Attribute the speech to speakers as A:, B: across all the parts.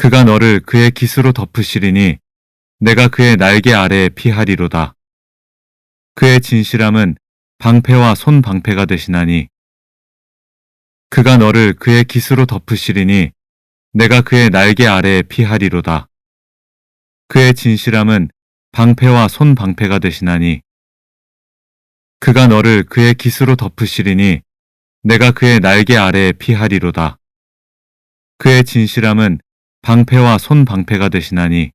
A: 그가 너를 그의 깃으로 덮으시리니 내가 그의 날개 아래에 피하리로다. 그의 진실함은 방패와 손 방패가 되시나니 그가 너를 그의 깃으로 덮으시리니 내가 그의 날개 아래에 피하리로다. 그의 진실함은 방패와 손 방패가 되시나니 그가 너를 그의 깃으로 덮으시리니 내가 그의 날개 아래에 피하리로다. 그의 진실함은 방패와 손 방패가 되시나니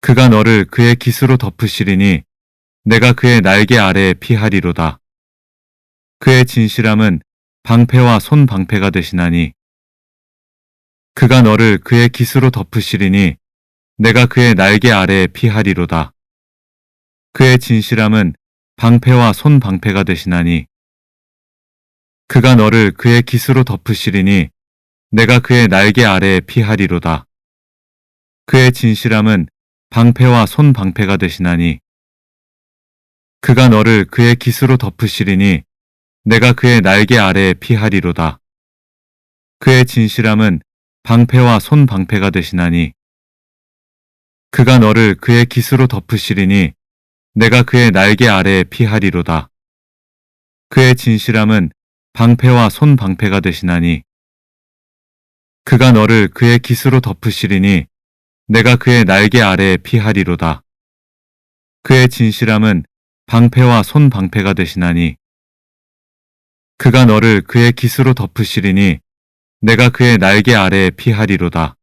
A: 그가 너를 그의 깃으로 덮으시리니 내가 그의 날개 아래에 피하리로다. 그의 진실함은 방패와 손 방패가 되시나니 그가 너를 그의 깃으로 덮으시리니 내가 그의 날개 아래에 피하리로다. 그의 진실함은 방패와 손 방패가 되시나니 그가 너를 그의 깃으로 덮으시리니 내가 그의 날개 아래에 피하리로다. 그의 진실함은 방패와 손 방패가 되시나니 그가 너를 그의 깃으로 덮으시리니 내가 그의 날개 아래에 피하리로다. 그의 진실함은 방패와 손 방패가 되시나니 그가 너를 그의 깃으로 덮으시리니 내가 그의 날개 아래에 피하리로다. 그의 진실함은 방패와 손 방패가 되시나니 그가 너를 그의 깃으로 덮으시리니 내가 그의 날개 아래에 피하리로다. 그의 진실함은 방패와 손 방패가 되시나니 그가 너를 그의 깃으로 덮으시리니 내가 그의 날개 아래에 피하리로다.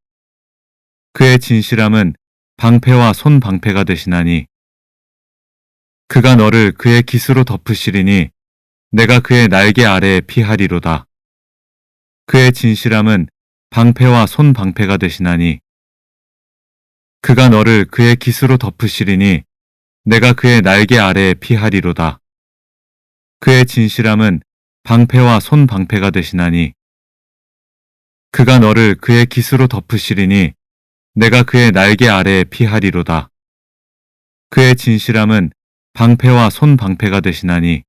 A: 그의 진실함은 방패와 손 방패가 되시나니 그가 너를 그의 깃으로 덮으시리니 내가 그의 날개 아래에 피하리로다. 그의 진실함은 방패와 손 방패가 되시나니 그가 너를 그의 깃으로 덮으시리니 내가 그의 날개 아래에 피하리로다. 그의 진실함은 방패와 손 방패가 되시나니 그가 너를 그의 깃으로 덮으시리니 내가 그의 날개 아래에 피하리로다. 그의 진실함은 방패와 손 방패가 되시나니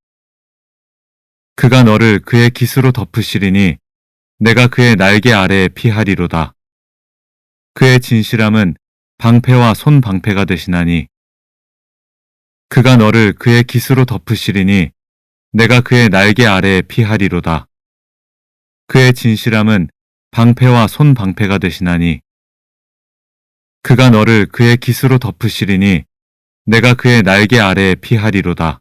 A: 그가 너를 그의 깃으로 덮으시리니 내가 그의 날개 아래에 피하리로다. 그의 진실함은 방패와 손 방패가 되시나니 그가 너를 그의 깃으로 덮으시리니 내가 그의 날개 아래에 피하리로다. 그의 진실함은 방패와 손 방패가 되시나니 그가 너를 그의 깃으로 덮으시리니 내가 그의 날개 아래에 피하리로다.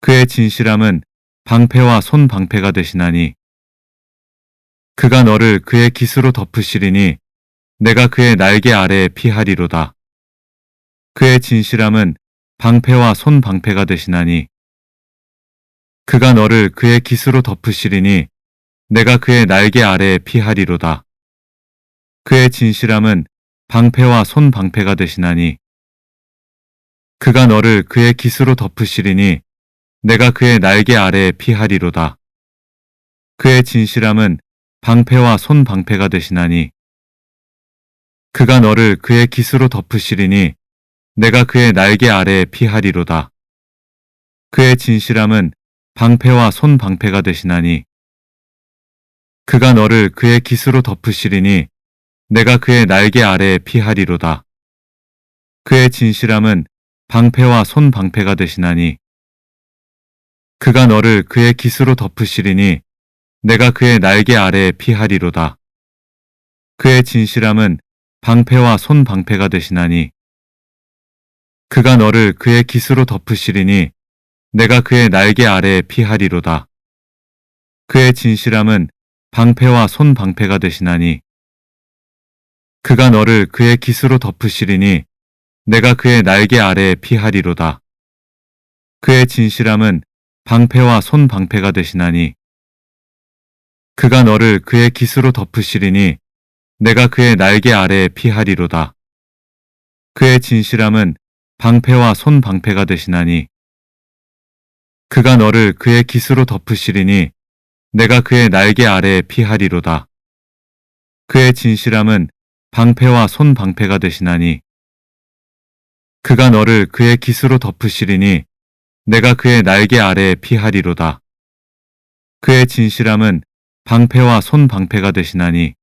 A: 그의 진실함은 방패와 손 방패가 되시나니 그가 너를 그의 깃으로 덮으시리니 내가 그의 날개 아래에 피하리로다. 그의 진실함은 방패와 손 방패가 되시나니 그가 너를 그의 깃으로 덮으시리니 내가 그의 날개 아래에 피하리로다. 그의 진실함은 방패와 손 방패가 되시나니 그가 너를 그의 깃으로 덮으시리니 내가 그의 날개 아래에 피하리로다. 그의 진실함은 방패와 손 방패가 되시나니 그가 너를 그의 깃으로 덮으시리니 내가 그의 날개 아래에 피하리로다. 그의 진실함은 방패와 손 방패가 되시나니 그가 너를 그의 깃으로 덮으시리니 내가 그의 날개 아래에 피하리로다. 그의 진실함은 방패와 손 방패가 되시나니 그가 너를 그의 깃으로 덮으시리니 내가 그의 날개 아래에 피하리로다. 그의 진실함은 방패와 손 방패가 되시나니 그가 너를 그의 깃으로 덮으시리니 내가 그의 날개 아래에 피하리로다. 그의 진실함은 방패와 손 방패가 되시나니 그가 너를 그의 깃으로 덮으시리니 내가 그의 날개 아래에 피하리로다. 그의 진실함은 방패와 손 방패가 되시나니 그가 너를 그의 깃으로 덮으시리니 내가 그의 날개 아래에 피하리로다. 그의 진실함은 방패와 손 방패가 되시나니 그가 너를 그의 깃으로 덮으시리니 내가 그의 날개 아래에 피하리로다. 그의 진실함은 방패와 손 방패가 되시나니 그가 너를 그의 깃으로 덮으시리니 내가 그의 날개 아래에 피하리로다. 그의 진실함은 방패와 손 방패가 되시나니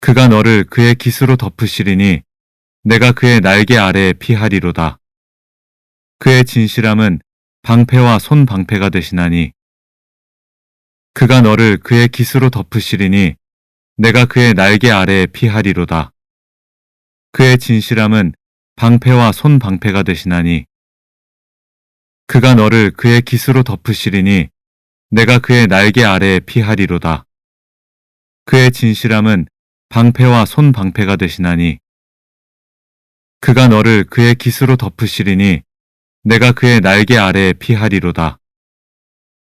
A: 그가 너를 그의 깃으로 덮으시리니 내가 그의 날개 아래에 피하리로다. 그의 진실함은 방패와 손 방패가 되시나니 그가 너를 그의 깃으로 덮으시리니 내가 그의 날개 아래에 피하리로다. 그의 진실함은 방패와 손 방패가 되시나니 그가 너를 그의 깃으로 덮으시리니 내가 그의 날개 아래에 피하리로다. 그의 진실함은 방패와 손 방패가 되시나니 그가 너를 그의 깃으로 덮으시리니 내가 그의 날개 아래에 피하리로다.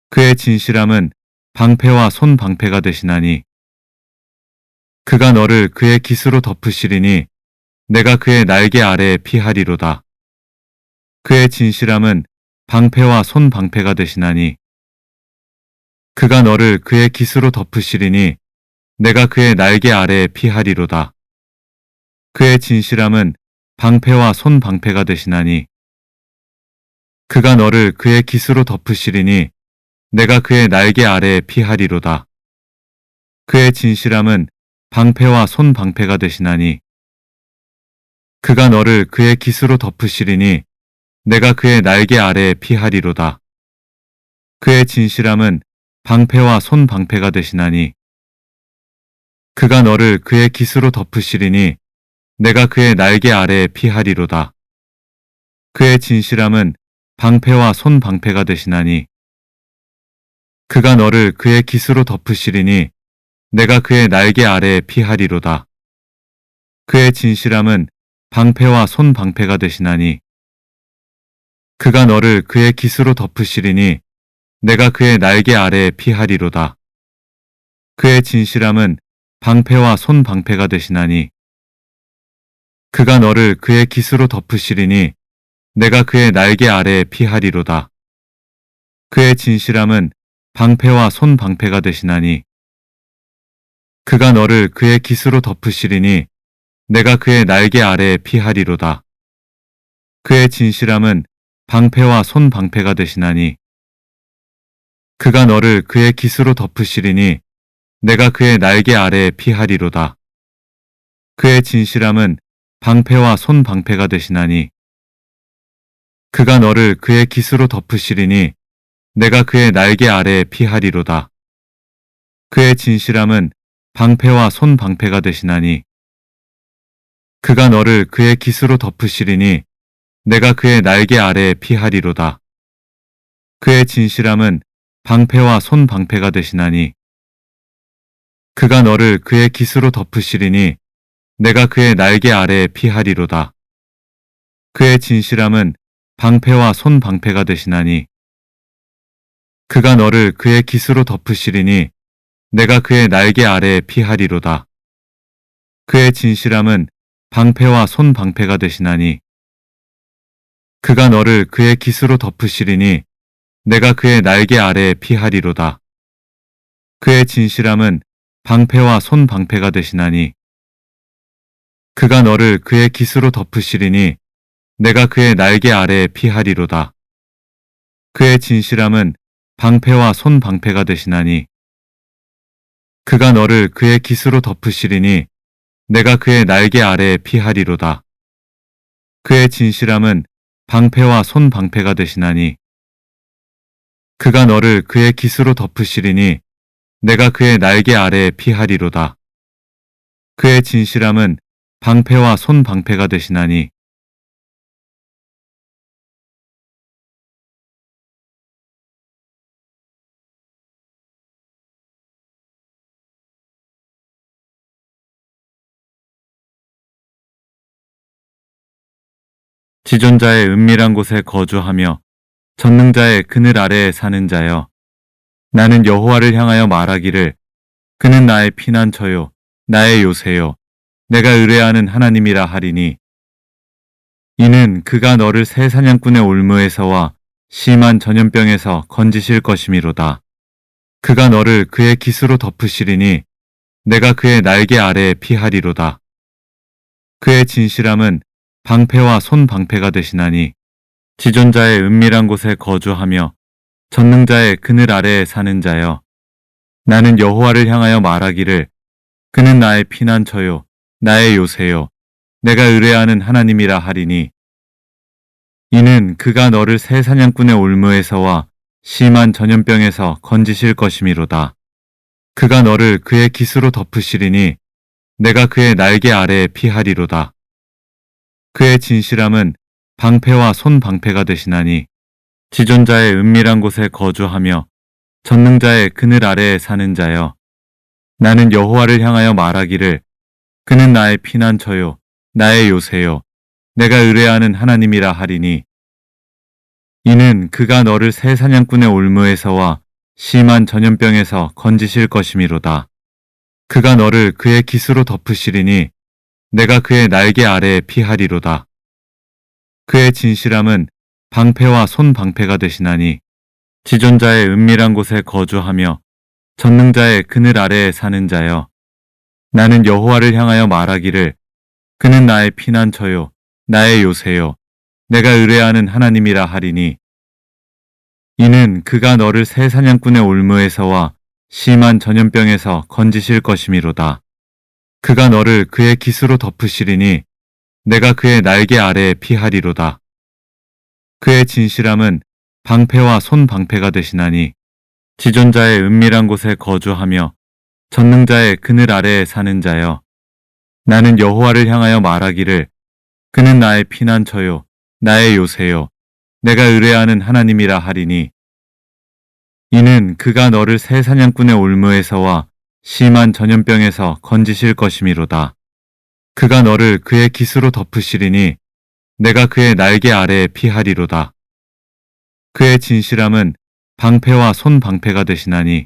A: 그의 진실함은 방패와 손 방패가 되시나니 그가 너를 그의 깃으로 덮으시리니 내가 그의 날개 아래에 피하리로다. 그의 진실함은 방패와 손 방패가 되시나니 그가 너를 그의 깃으로 덮으시리니 내가 그의 날개 아래에 피하리로다. 그의 진실함은 방패와 손 방패가 되시나니 그가 너를 그의 깃으로 덮으시리니 내가 그의 날개 아래에 피하리로다. 그의 진실함은 방패와 손 방패가 되시나니 그가 너를 그의 깃으로 덮으시리니 내가 그의 날개 아래에 피하리로다. 그의 진실함은 방패와 손 방패가 되시나니 그가 너를 그의 깃으로 덮으시리니 내가 그의 날개 아래에 피하리로다. 그의 진실함은 방패와 손 방패가 되시나니 그가 너를 그의 깃으로 덮으시리니 내가 그의 날개 아래에 피하리로다. 그의 진실함은 방패와 손 방패가 되시나니 그가 너를 그의 깃으로 덮으시리니 내가 그의 날개 아래에 피하리로다. 그의 진실함은 방패와 손 방패가 되시나니 그가 너를 그의 깃으로 덮으시리니 내가 그의 날개 아래에 피하리로다. 그의 진실함은 방패와 손 방패가 되시나니 그가 너를 그의 깃으로 덮으시리니 내가 그의 날개 아래에 피하리로다. 그의 진실함은 방패와 손 방패가 되시나니 그가 너를 그의 깃으로 덮으시리니 내가 그의 날개 아래에 피하리로다. 그의 진실함은 방패와 손 방패가 되시나니 그가 너를 그의 깃으로 덮으시리니 내가 그의 날개 아래에 피하리로다. 그의 진실함은 방패와 손 방패가 되시나니 그가 너를 그의 깃으로 덮으시리니 내가 그의 날개 아래에 피하리로다. 그의 진실함은 방패와 손 방패가 되시나니 그가 너를 그의 깃으로 덮으시리니 내가 그의 날개 아래에 피하리로다. 그의 진실함은 방패와 손 방패가 되시나니 그가 너를 그의 깃으로 덮으시리니 내가 그의 날개 아래에 피하리로다. 그의 진실함은 방패와 손 방패가 되시나니 그가 너를 그의 깃으로 덮으시리니 내가 그의 날개 아래에 피하리로다. 그의 진실함은 방패와 손 방패가 되시나니 그가 너를 그의 깃으로 덮으시리니 내가 그의 날개 아래에 피하리로다. 그의 진실함은 방패와 손 방패가 되시나니 그가 너를 그의 깃으로 덮으시리니 내가 그의 날개 아래에 피하리로다. 그의 진실함은 방패와 손 방패가 되시나니 그가 너를 그의 깃으로 덮으시리니 내가 그의 날개 아래에 피하리로다. 그의 진실함은 방패와 손 방패가 되시나니 지존자의 은밀한 곳에 거주하며 전능자의 그늘 아래에 사는 자여 나는 여호와를 향하여 말하기를 그는 나의 피난처요 나의 요새요 내가 의뢰하는 하나님이라 하리니 이는 그가 너를 새 사냥꾼의 올무에서와 심한 전염병에서 건지실 것이미로다. 그가 너를 그의 깃으로 덮으시리니 내가 그의 날개 아래에 피하리로다. 그의 진실함은 방패와 손 방패가 되시나니 지존자의 은밀한 곳에 거주하며 전능자의 그늘 아래에 사는 자여 나는 여호와를 향하여 말하기를 그는 나의 피난처요, 나의 요새요, 내가 의뢰하는 하나님이라 하리니. 이는 그가 너를 새 사냥꾼의 올무에서와 심한 전염병에서 건지실 것이미로다. 그가 너를 그의 기수로 덮으시리니 내가 그의 날개 아래에 피하리로다. 그의 진실함은 방패와 손방패가 되시나니 지존자의 은밀한 곳에 거주하며 전능자의 그늘 아래에 사는 자여. 나는 여호와를 향하여 말하기를 그는 나의 피난처요, 나의 요새요, 내가 의뢰하는 하나님이라 하리니. 이는 그가 너를 새 사냥꾼의 올무에서와 심한 전염병에서 건지실 것이미로다. 그가 너를 그의 기수로 덮으시리니 내가 그의 날개 아래에 피하리로다. 그의 진실함은 방패와 손방패가 되시나니 지존자의 은밀한 곳에 거주하며 전능자의 그늘 아래에 사는 자여. 나는 여호와를 향하여 말하기를 그는 나의 피난처요, 나의 요새요, 내가 의뢰하는 하나님이라 하리니. 이는 그가 너를 새 사냥꾼의 올무에서와 심한 전염병에서 건지실 것이미로다. 그가 너를 그의 기수로 덮으시리니 내가 그의 날개 아래에 피하리로다. 그의 진실함은 방패와 손방패가 되시나니 지존자의 은밀한 곳에 거주하며 전능자의 그늘 아래에 사는 자여. 나는 여호와를 향하여 말하기를 그는 나의 피난처요, 나의 요새요, 내가 의뢰하는 하나님이라 하리니. 이는 그가 너를 새 사냥꾼의 올무에서와 심한 전염병에서 건지실 것이미로다. 그가 너를 그의 기수로 덮으시리니 내가 그의 날개 아래에 피하리로다. 그의 진실함은 방패와 손방패가 되시나니